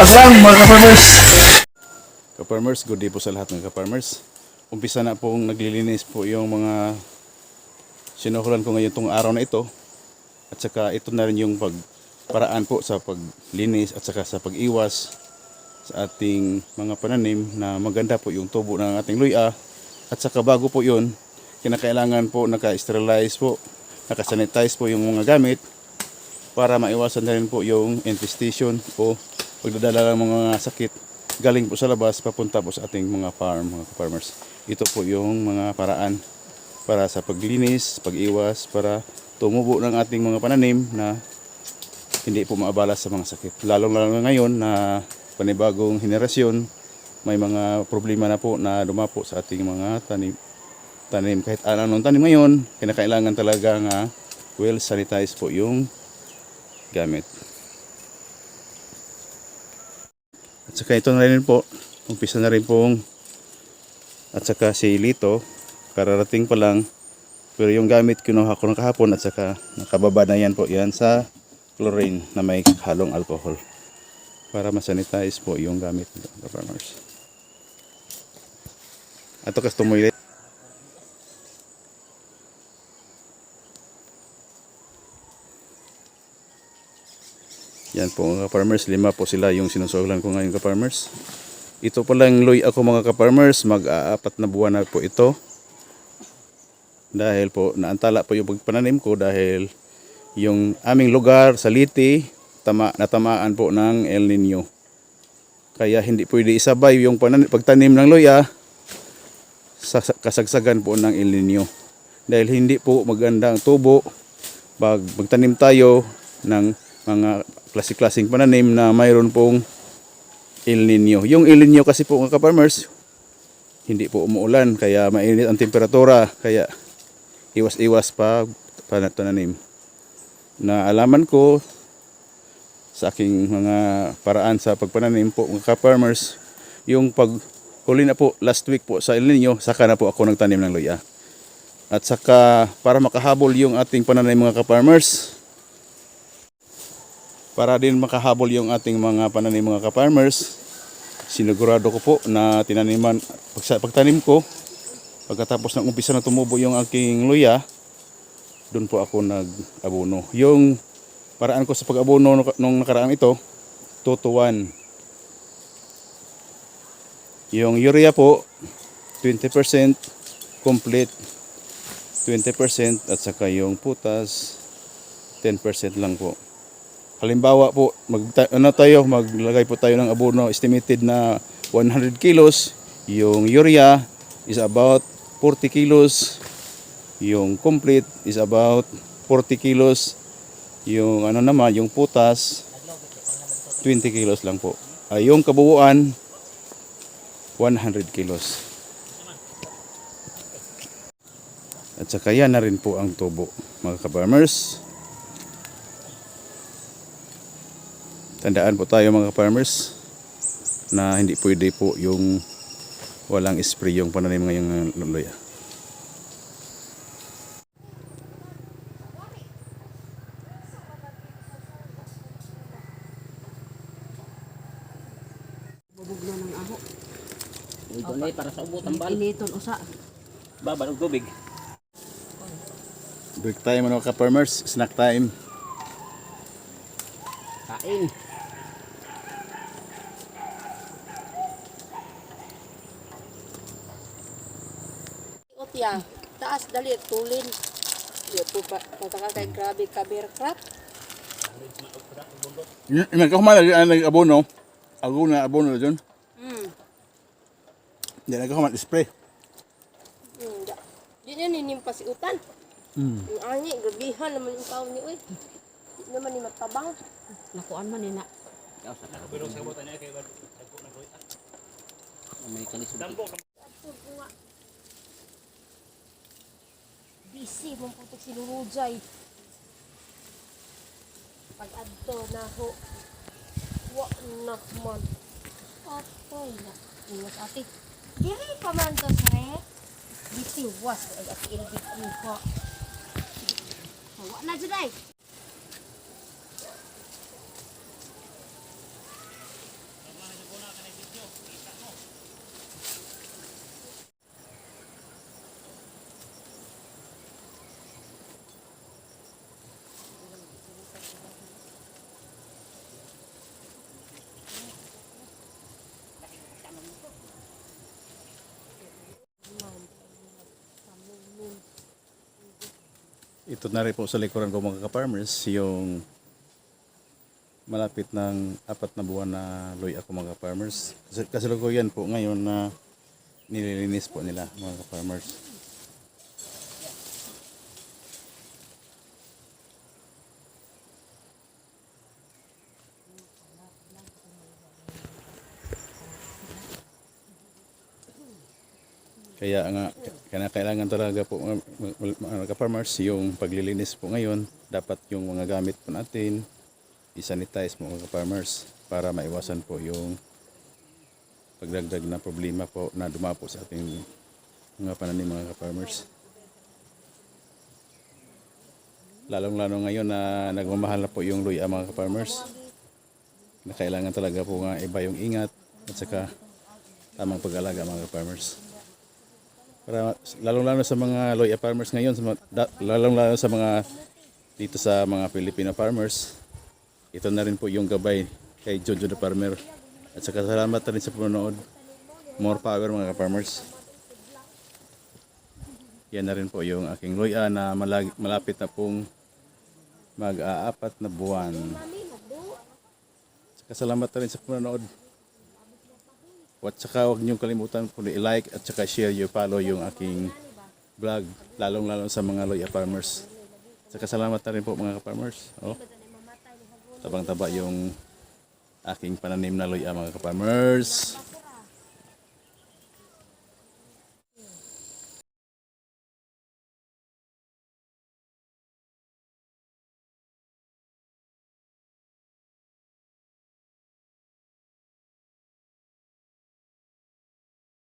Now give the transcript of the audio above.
Paslang mga ka-farmers. Ka-farmers, good day po sa lahat ng ka-farmers. Umpisa na pong naglilinis po yung mga sinuhulan ko ngayon tong araw na ito. At saka ito na rin yung pag paraan po sa paglinis at saka sa pag-iwas sa ating mga pananim na maganda po yung tubo ng ating luya. At saka bago po yun, kinakailangan po naka-sterilize po, naka-sanitize po yung mga gamit para maiwasan na rin po yung infestation o pagdadala ng mga sakit galing po sa labas papunta po sa ating mga farm, mga farmers. Ito po yung mga paraan para sa paglinis, pag-iwas, para tumubo ng ating mga pananim na hindi po maabala sa mga sakit. Lalong-lalo na ngayon na panibagong henerasyon, may mga problema na po na dumapo sa ating mga tanim. tanim. Kahit anong tanim ngayon, kinakailangan talaga nga well sanitize po yung gamit. At saka ito na rin po, umpisa na rin pong at saka si Lito, kararating pa lang. Pero yung gamit kinuha ko ng kahapon at saka nakababa na yan po yan sa chlorine na may halong alcohol. Para masanitize po yung gamit ng farmers. Ato kas tumulit. Yan po mga farmers, lima po sila yung sinusulan ko ngayon ka-farmers. Ito po lang loy ako mga ka-farmers, mag-aapat na buwan na po ito. Dahil po naantala po yung pagpananim ko dahil yung aming lugar sa Liti, tama, natamaan po ng El Nino. Kaya hindi pwede isabay yung pagtanim ng loya sa sa- kasagsagan po ng El Nino. Dahil hindi po maganda ang tubo pag magtanim tayo ng mga klase-klaseng pananim na mayroon pong El Nino. Yung El Nino kasi po mga ka-farmers, hindi po umuulan kaya mainit ang temperatura kaya iwas-iwas pa panatanim. Na alaman ko sa aking mga paraan sa pagpananim po mga ka-farmers, yung pag huli na po last week po sa El Nino, saka na po ako nagtanim ng luya. At saka para makahabol yung ating pananim mga ka-farmers, para din makahabol yung ating mga pananim mga ka-farmers, sinigurado ko po na tinaniman, pag, pagtanim ko, pagkatapos ng umpisa na tumubo yung aking luya, doon po ako nag-abono. Yung paraan ko sa pag-abono nung- nung nakaraan ito, 2 to 1. Yung urea po, 20% complete, 20% at saka yung putas, 10% lang po. Halimbawa po, mag, ano tayo, maglagay po tayo ng abono estimated na 100 kilos. Yung urea is about 40 kilos. Yung complete is about 40 kilos. Yung ano naman, yung putas, 20 kilos lang po. Ay, yung kabuuan, 100 kilos. At saka yan na rin po ang tubo, mga ka-farmers. Tandaan po tayo mga farmers na hindi pwede po yung walang spray yung pananim ngayong luloy. Bubugno ng aho. Ito na para sa ubot ang bal. Initon usa. Baba ng tubig. Break time mga ka-farmers, snack time. Kain. Otya, taas dali tulin. Yo po pa kay grabe kabir crap. Ina ka humalag ang abono. Ako na abono dyan. Hmm. Hindi na ka humalag spray. Hmm. da- Di niya ninimpa si utan. Hmm. Ang ani gabihan naman yung tao ni uy. Di naman ni matabang. Nakuan man ni na. Karo. Pero sa butan niya kay May kalis. Busy mong putik si Lurujay. Pag adto na ho. Wa na man. At Ay, nakiwas ate. Diri pa man to, sre. Disiwas, ay ati ilbit ko. Hawa na dyan Ito na rin po sa likuran ko mga ka-farmers, yung malapit ng apat na buwan na loy ako mga ka-farmers. Kasalukuyan po ngayon na nililinis po nila mga ka-farmers. Kaya nga, kaya kailangan talaga po mga, farmers yung paglilinis po ngayon, dapat yung mga gamit po natin, isanitize mga farmers para maiwasan po yung pagdagdag na problema po na dumapo sa ating mga pananim mga farmers. Lalong-lalo ngayon na nagmamahal na po yung luya mga farmers na kailangan talaga po nga iba yung ingat at saka tamang pag-alaga mga farmers. Para lalong-lalo sa mga loya farmers ngayon, sa lalong-lalo sa mga dito sa mga Filipino farmers, ito na rin po yung gabay kay Jojo the Farmer. At saka salamat rin sa panonood. More power mga farmers. Yan na rin po yung aking loya na malapit na pong mag-aapat na buwan. Salamat rin sa panonood. At saka huwag niyong kalimutan po i-like at saka share yung follow yung aking vlog. Lalong lalong sa mga loya farmers. Saka salamat na rin po mga farmers. Oh. Tabang-taba yung aking pananim na loya mga farmers.